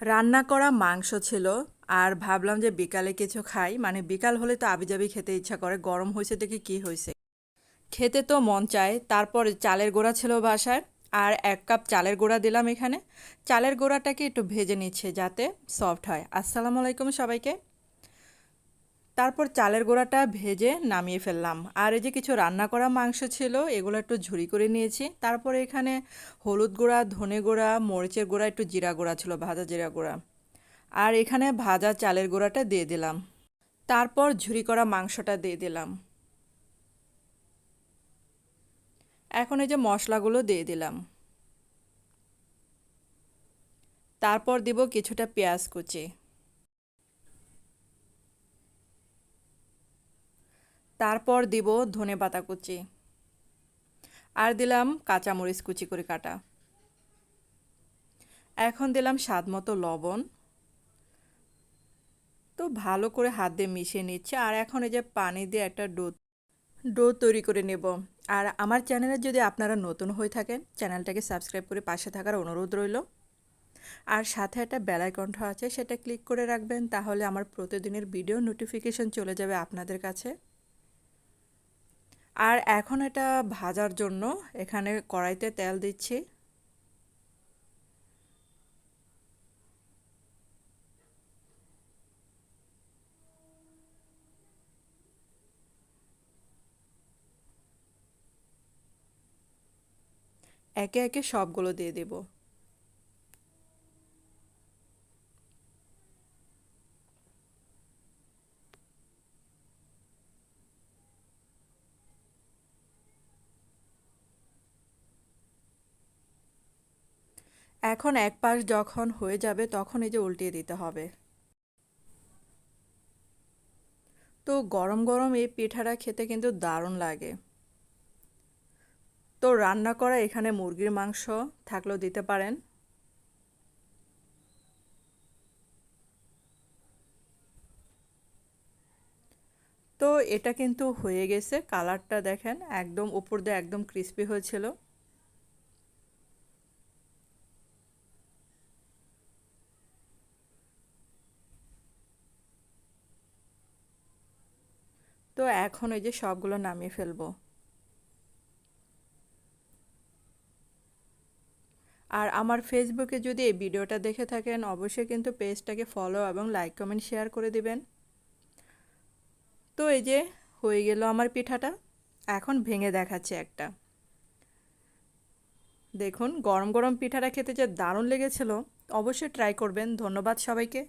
রান্না করা মাংস ছিল আর ভাবলাম যে বিকালে কিছু খাই। মানে বিকাল হলে তো আবিজাবি খেতে ইচ্ছা করে, গরম হয়েছে দেখে কি হয়েছে। খেতে তো মন চায়, তারপর চালের গোড়া ছিল বাসায় আর এক কাপ চালের গোড়া দিলাম এখানে। চালের গোড়াটাকে একটু ভেজে নিচ্ছে যাতে সফট হয়। আসসালামু আলাইকুম সবাইকে। তারপর চালের গোড়াটা ভেজে নামিয়ে ফেললাম। আর এই যে কিছু রান্না করা মাংস ছিল, এগুলো একটু ঝুরি করে নিয়েছি। তারপর এখানে হলুদ গুঁড়া, ধনে গুঁড়া, মরিচের গুঁড়া, একটু জিরা গুঁড়া ছিল, ভাজা জিরা গুঁড়া। আর এখানে ভাজা চালের গুঁড়াটা দিয়ে দিলাম। তারপর ঝুরি করা মাংসটা দিয়ে দিলাম। এখন এই যে মশলাগুলো দিয়ে দিলাম। তারপর দিব কিছুটা পেঁয়াজ কুচি। তারপর দিব ধনে পাতা কুচি। আর দিলাম কাঁচামরিচ কুচি করে কাটা। এখন দিলাম স্বাদ মতো লবণ। তো ভালো করে হাত দিয়ে মিশিয়ে নিচ্ছে। আর এখন এই যে পানি দিয়ে একটা ডো ডো তৈরি করে নেব। আর আমার চ্যানেলে যদি আপনারা নতুন হয়ে থাকেন, চ্যানেলটাকে সাবস্ক্রাইব করে পাশে থাকার অনুরোধ রইল। আর সাথে একটা বেলায় কণ্ঠ আছে, সেটা ক্লিক করে রাখবেন, তাহলে আমার প্রতিদিনের ভিডিও নোটিফিকেশন চলে যাবে আপনাদের কাছে। আর এখন এটা ভাজার জন্য এখানে কড়াইতে তেল দিচ্ছি। একে একে সবগুলো দিয়ে দেব। এখন এক পাশ যখন হয়ে যাবে, তখন এই যে উল্টিয়ে দিতে হবে। তো গরম গরম এই পিঠাটা খেতে কিন্তু দারুণ লাগে। তো রান্না করা এখানে মুরগির মাংস থাকলেও দিতে পারেন। তো এটা কিন্তু হয়ে গেছে, কালারটা দেখেন, একদম উপর দিয়ে একদম ক্রিস্পি হয়েছিল। তো এখন ওই যে সবগুলো নামিয়ে ফেলব। আর আমার ফেসবুকে যদি এই ভিডিওটা দেখে থাকেন, অবশ্যই কিন্তু পেজটাকে ফলো এবং লাইক কমেন্ট শেয়ার করে দিবেন। তো এই যে হয়ে গেল আমার পিঠাটা, এখন ভেঙে দেখাচ্ছে একটা। দেখুন, গরম গরম পিঠাটা খেতে যে দারুণ লেগেছিল, অবশ্যই ট্রাই করবেন। ধন্যবাদ সবাইকে।